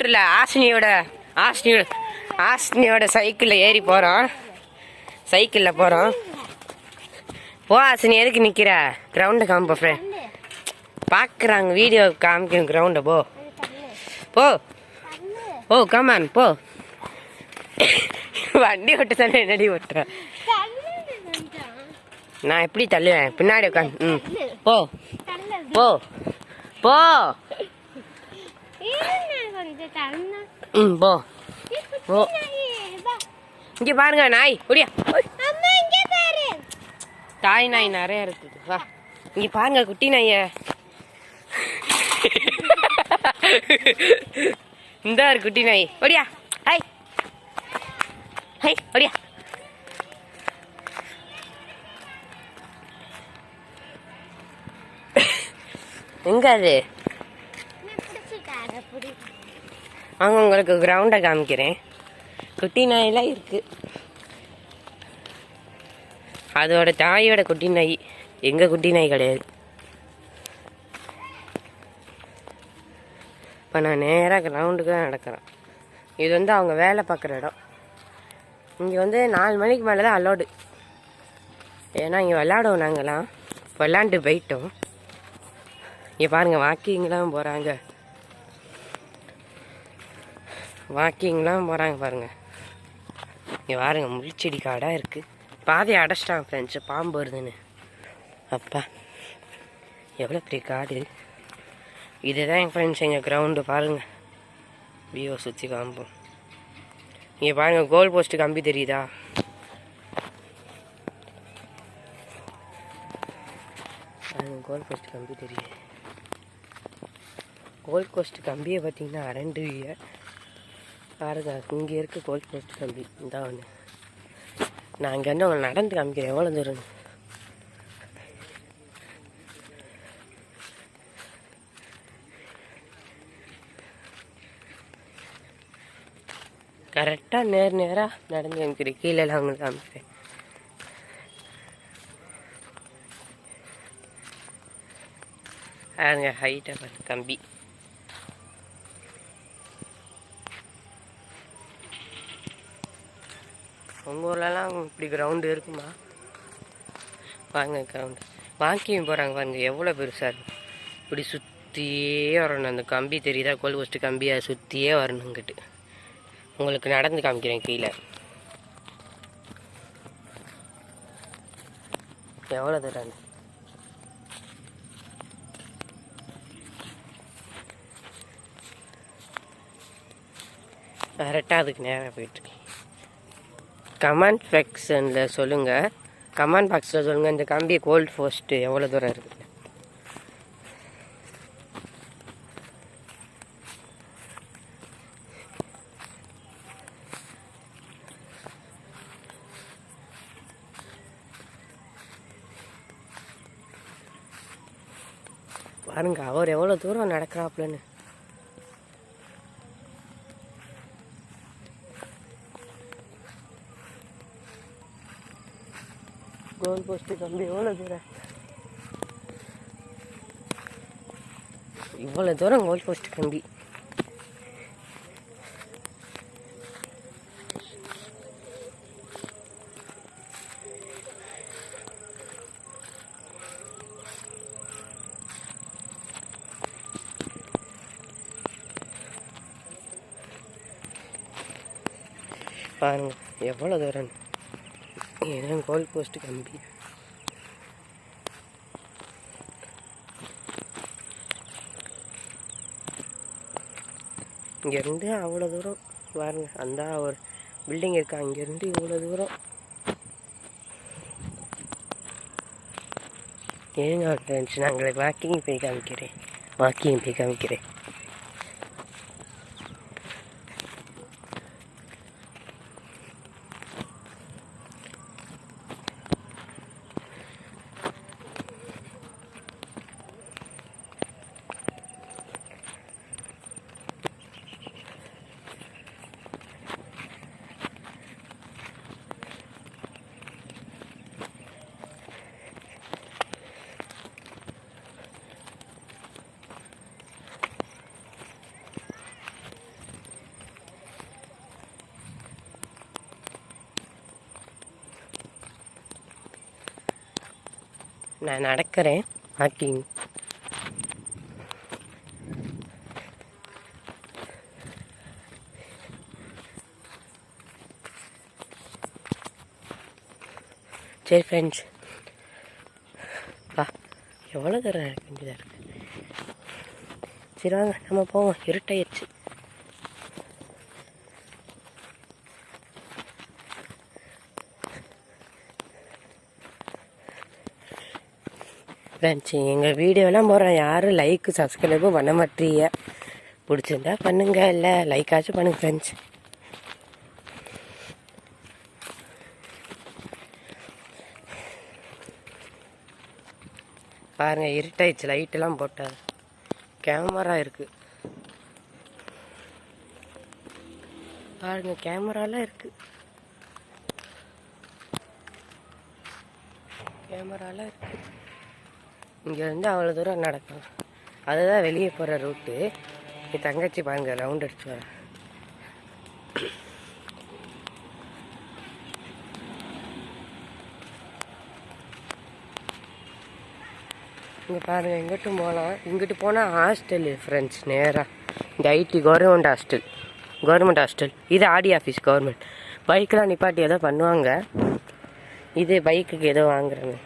இல்லை ஆசினியோட ஆசினியோட ஆசினியோட சைக்கிளில் ஏறி போகிறோம் சைக்கிளில் போகிறோம் போ ஆசினி எதுக்கு நிற்கிற கிரவுண்டை காமிப்போ ஃப்ரெண்ட் பார்க்குறாங்க வீடியோ காமிக்கும் கிரவுண்டை போ. போ. ஓ கமான் போ. வண்டி ஓட்ட தானே என்னடி ஓட்டுற? நான் எப்படி தள்ளுவேன்? பின்னாடி உட்காந்து ம். போ. போ. போ. ம் போ ஓ இங்கே பாருங்க நாய் ஒடியா தாய் நாய் நிறைய இருக்குது வா இங்கே பாருங்க குட்டி நாய இந்த ஒரு குட்டி நாய் ஒடியா ஹை ஹை ஒடியா எங்க அது அவங்க உங்களுக்கு கிரவுண்டை காமிக்கிறேன். குட்டி நாயெல்லாம் இருக்குது அதோட தாயோட குட்டி நாய் எங்கள் குட்டி நாய் கிடையாது. இப்போ நான் நேராக கிரவுண்டுக்கு தான் நடக்கிறேன். இது வந்து அவங்க வேலை பார்க்குற இடம். இங்கே வந்து நாலு மணிக்கு மேலே தான் அலோடு ஏன்னா இங்கே விளாடுவோம் நாங்களாம் விளாண்டு போயிட்டோம். இங்கே பாருங்கள் வாக்கிங்லாம் போகிறாங்க வாக்கிங்லாம் போகிறாங்க பாருங்கள் இங்கே பாருங்க முள்ளிச்செடி காடாக இருக்குது பாதையை அடைச்சிட்டாங்க ஃப்ரெண்ட்ஸு பாம்பு வருதுன்னு. அப்பா எவ்வளோ பெரிய காடு இதுதான் என் ஃப்ரெண்ட்ஸ் எங்கள் கிரவுண்டு பாருங்கள் வியூவை சுற்றி பாம்பு இங்கே பாருங்கள் கோல் போஸ்ட்டு கம்பி தெரியுதா? பாருங்கள் கோல் போஸ்ட் கம்பி தெரியுது. கோல் போஸ்ட் கம்பியை பார்த்தீங்கன்னா அரண்டு பாருங்க இங்கே இருக்க கோல் போஸ்ட் கம்பி இதான் ஒன்று நான் இங்கே வந்து உங்களை நடந்து காமிக்கிறேன். எவ்வளோ தூரம்? கரெக்டாக நேர் நேராக நடந்து காமிக்கிறேன். கீழே அவங்க காமிக்கிறேன். பாருங்க ஹைட்டாக பாருங்க கம்பி உங்கள் ஊர்லலாம் இப்படி கிரவுண்டு இருக்குமா? வாங்க கிரவுண்டு வாக்கிங் போகிறாங்க பாருங்க எவ்வளோ பெருசாக இருக்கும் இப்படி சுற்றியே வரணும். அந்த கம்பி தெரியுதா? கோல் கோஸ்ட்டு கம்பியை சுற்றியே வரணுங்கிட்டு உங்களுக்கு நடந்து காமிக்கிறேன் கீழே. எவ்வளோ தூரம் கரெக்டாக அதுக்கு நேராக போயிட்டுருக்கேன் கமெண்ட் செக்ஷனில் சொல்லுங்கள் கமெண்ட் பாக்ஸில் சொல்லுங்கள் இந்த கம்பி கோல்டு போஸ்ட்டு எவ்வளோ தூரம் இருக்குது பாருங்க அவர் எவ்வளோ தூரம் நடக்கிறாப்புலன்னு. கோல் போஸ்ட் கம்பி எவ்வளோ தூரம்? இவ்வளோ தூரம் கோல் போஸ்ட் கம்பி. பாருங்க எவ்வளோ தூரம்? ஏன்னா கோல் போஸ்ட் கம்பி. இங்கேருந்து அவ்வளோ தூரம் பாருங்க அந்த ஒரு பில்டிங் இருக்கா அங்கேருந்து இவ்வளோ தூரம். ஏங்க டென்ஷன் நான் உங்களுக்கு வாக்கிங் போய் காமிக்கிறேன். வாக்கிங் போய் காமிக்கிறேன். நான் நடக்கிறேன் வாக்கிங் சரி ஃப்ரெண்ட்ஸ் வா. எவ்வளோ தூரம் நடக்க இருக்கு? சரி வாங்க நம்ம போவோம். இருட்டாயிடுச்சு. ஃப்ரெண்ட்ஸ் எங்கள் வீடியோலாம் போடுறேன். யாரும் லைக்கு சப்ஸ்கிரைபும் பண்ண மாட்டீங்க. பிடிச்சிருந்தா பண்ணுங்க. இல்லை லைக்காச்சும் பண்ணுங்க ஃப்ரெண்ட்ஸ். பாருங்க இருட்டாயிடுச்சு. லைட்டெல்லாம் போட்டார். கேமரா இருக்கு. பாருங்க கேமராலாம் இருக்கு. கேமராலாம் இருக்கு. இங்கேருந்து அவ்வளோ தூரம் நடக்கும் அதுதான் வெளியே போகிற ரூட்டு. என் தங்கச்சி பாருங்க ரவுண்ட் அடிச்சு வர. இங்கே பாருங்க எங்கிட்டும் போகலாம் இங்கிட்டு போனால் ஹாஸ்டல் ஃப்ரெண்ட்ஸ் நேராக இந்த IT government hostel government hostel இது ஆடி ஆஃபீஸ் கவர்மெண்ட் பைக்கெலாம் நிப்பாட்டி ஏதோ பண்ணுவாங்க. இது பைக்குக்கு ஏதோ வாங்குறாங்க